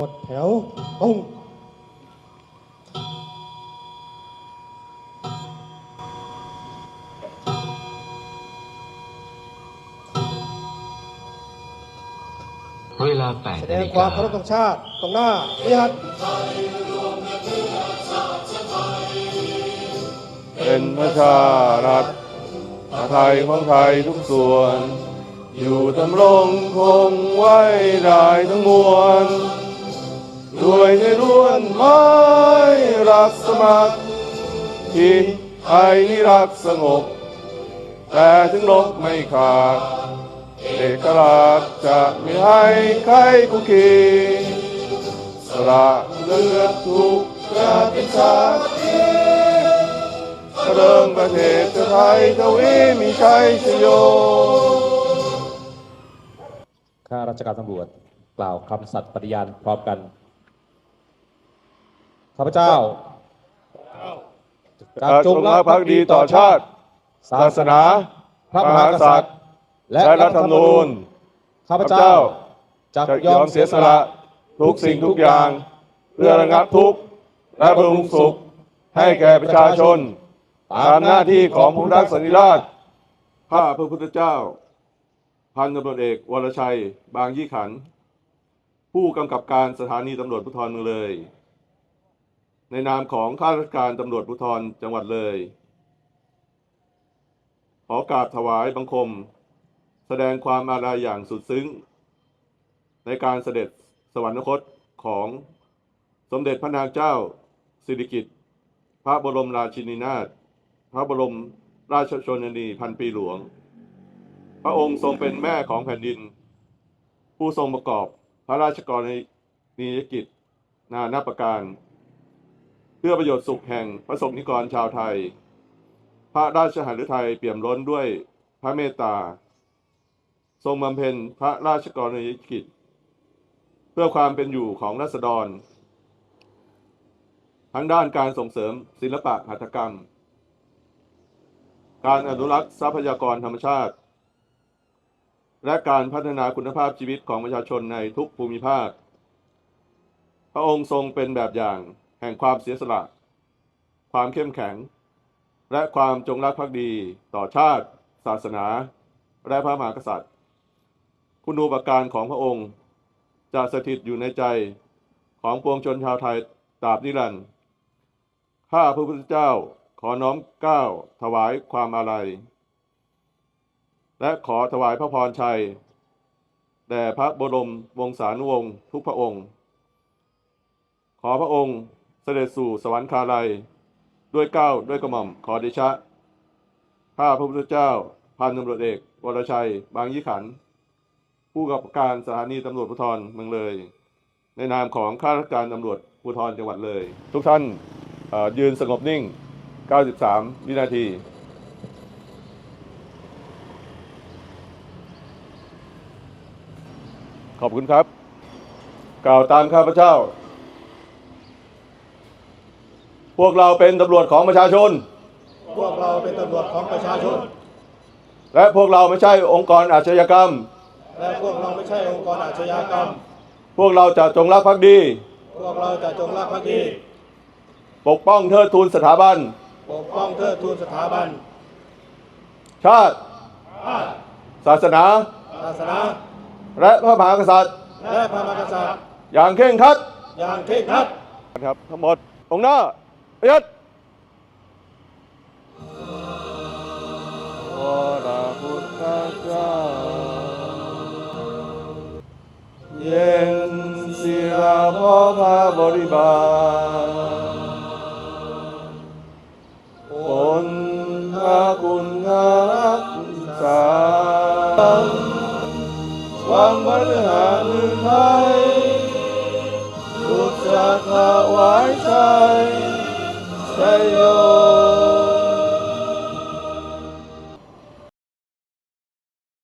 หมดแถวตรงเวลา8แสดนางฬิความกาเคารพธงชาติตรงหน้าวิหารเป็นประชารัฐไทยของไทยทุกส่วน อยู่ดำรงคงไว้ได้ทั้งมวล ด้วยในล้วนไม้รักสมัครที่ไทยนี่รักสงบ แต่ถึงลบไม่ขาด เอกราชจะไม่ให้ใครคุกคีสละเลือดทุกชาติชาติเริ่มประเทศไทยทวีมีชัยชโยข้าราชการตำรวจกล่าวคำสัตย์ปฏิญาณพร้อมกัน ข้าพเจ้าจะจงรักภักดีต่อชาติ ศาสนา พระมหากษัตริย์ และและรัฐธรรมนูญ ข้าพข้าพเจ้าเจ้าจะจะยยออมมเสีเสียยสสละละทุกสิ่งทุกอย่าง เพื่อระงับทุกข์และบำรุงสุขให้แก่ประชาชน ตามหน้าที่ของผู้รักสันติราษฎร์ข้าพระพุทธเจ้า พันตำรวจเอกวรชัย บางยี่ขันธ์ผู้กำกับการสถานีตำรวจภูธรเมืองเลย ในนามของข้าราชการตำรวจภูธรจังหวัดเลย ขอกราบถวายบังคม แสดงความอาลัยอย่างสุดซึ้ง ในการเสด็จสวรรคตของสมเด็จพระนางเจ้าสิริกิติ์พระบรมราชินีนาถพระบรมราชชนนีพันปีหลวง พระองค์ทรงเป็นแม่ของแผ่นดิน ผู้ทรงประกอบพระราชกรณียกิจนานาประการ พื่อประโยชน์สุขแห่งพระสงฆ์นิกรชาวไทย พระราชหฤทัยเปี่ยมล้นด้วยพระเมตตา ทรงบำเพ็ญพระราชกรณียกิจ เพื่อความเป็นอยู่ของรัษฎร ทั้งด้านการส่งเสริมศิลปะหัตถกรรม การอนุรักษ์ทรัพยากรธรรมชาติ และการพัฒนาคุณภาพชีวิตของประชาชนในทุกภูมิภาค พระองค์ทรงเป็นแบบอย่าง แห่งความเสียสละ ความเข้มแข็ง และความจงรักภักดีต่อชาติ ศาสนา และพระมหากษัตริย์ คุณูปการของพระองค์ จะสถิตอยู่ในใจของปวงชนชาวไทยตราบนิรันดร์ข้าพระพุทธเจ้าขอน้อมเกล้าถวายความอาลัย และขอถวายพระพรชัย แด่พระบรมวงศานุวงศ์ทุกพระองค์ ขอพระองค์ เสด็จสู่สวรรคาลัย ด้วยเก้าด้วยกระหม่อมขอเดชะ ข้าพระพุทธเจ้าพันตำรวจเอกวรชัย บางยี่ขัน ผู้กับการสถานีตำรวจภูธรเมืองเลย ในนามของข้าราชการตำรวจภูธรจังหวัดเลย ทุกท่านยืนสงบนิ่ง 93 วินาทีขอบคุณครับ กล่าวตามข้าพเจ้า พวกเราเป็นตำรวจของประชาชน พวกเราเป็นตำรวจของประชาชน และพวกเราไม่ใช่องค์กรอาชญากรรม และพวกเราไม่ใช่องค์กรอาชญากรรม พวกเราจะจงรักภักดี พวกเราจะจงรักภักดี ปกป้องเทิดทูนสถาบัน ปกป้องเทิดทูนสถาบัน ชาติ ศาสนา ศาสนา และพระมหากษัตริย์ และพระมหากษัตริย์ อย่างเคร่งครัด อย่างเคร่งครัด ครับทั้งหมดองค์หน้า ประยัดวราพุทธเจ้าเย็นศิลาพ่อพระบริ บ